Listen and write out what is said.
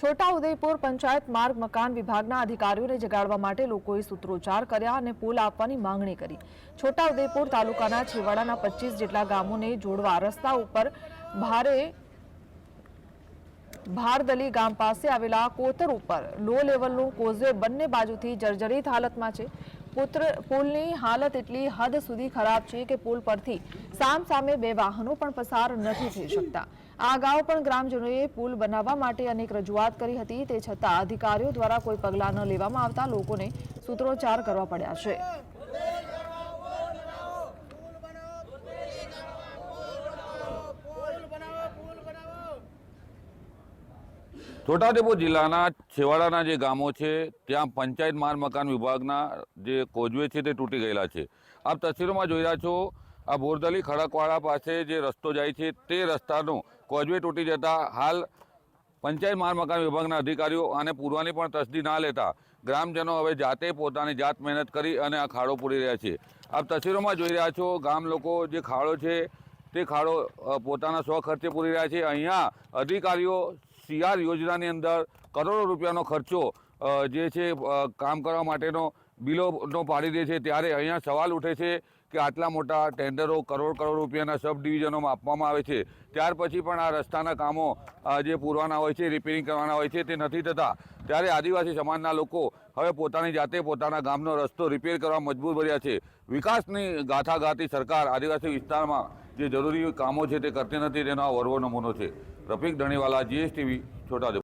છોટાઉદેપુર પંચાયત માર્ગ મકાન વિભાગના અધિકારીઓને જગાડવા માટે લોકોએ સૂત્રોચ્ચાર કર્યા અને પુલ આપવાની માંગણી કરી. છોટાઉદેપુર તાલુકાના છેવાડાના પચીસ જેટલા ગામોને જોડવા રસ્તા ઉપર ભારે ભારદલી ગામ પાસે આવેલા કોતર ઉપર લો લેવલનું કોઝવે બંને બાજુથી જર્જરિત હાલતમાં છે. પુત્ર પુલની હાલત એટલી હદ સુધી ખરાબ છે કે પુલ પરથી સામ સામે બે વાહનો પણ પસાર નથી થઈ શકતા. આ અગાઉ પણ ગ્રામજનોએ પુલ બનાવવા માટે અનેક રજૂઆત કરી હતી. તે છતાં અધિકારીઓ દ્વારા કોઈ પગલાં ન લેવામાં આવતા લોકોને સૂત્રોચ્ચાર કરવા પડ્યા છે. છોટાઉદેપુર જિલ્લાના છેવાડાના જે ગામો છે, ત્યાં પંચાયત માલ મકાન વિભાગના જે કોજવે છે તે તૂટી ગયેલા છે. આપ તસવીરોમાં જોઈ રહ્યા છો, આ બોરદલી ખડકવાડા પાસે જે રસ્તો જાય છે, તે રસ્તાનો કોજવે તૂટી જતા હાલ પંચાયત માલ મકાન વિભાગના અધિકારીઓ આને પૂરવાની પણ તસદી ના લેતા ગ્રામજનો હવે જાતે પોતાની જાત મહેનત કરી અને આ ખાડો પૂરી રહ્યા છે. આપ તસવીરોમાં જોઈ રહ્યા છો, ગામ લોકો જે ખાડો છે, તે ખાડો પોતાના સ્વખર્ચે પૂરી રહ્યા છે. અહીંયા અધિકારીઓ સીઆર યોજનાની અંદર કરોડો રૂપિયાનો ખર્ચો જે છે કામ કરવા માટેનો બિલોનો પાડી દે છે. ત્યારે અહીંયા સવાલ ઉઠે છે કે આટલા મોટા ટેન્ડરો કરોડ કરોડ રૂપિયાના સબ ડિવિઝનોમાં આપવામાં આવે છે. ત્યાર પછી પણ આ રસ્તાના કામો જે પૂરવાના હોય છે રિપેરિંગ કરવાના હોય છે તે નથી થતા. ત્યારે આદિવાસી સમાજના લોકો હવે પોતાની જાતે પોતાના ગામનો રસ્તો રિપેર કરવા મજબૂર બન્યા છે. વિકાસની ગાથા ગાતી સરકાર આદિવાસી વિસ્તારમાં જે જરૂરી કામો છે તે કરતી નથી, તેનો આ વરવો નમૂનો છે. રફીક ધણીવાલા જીએસટીવી છોટાઉદેપુર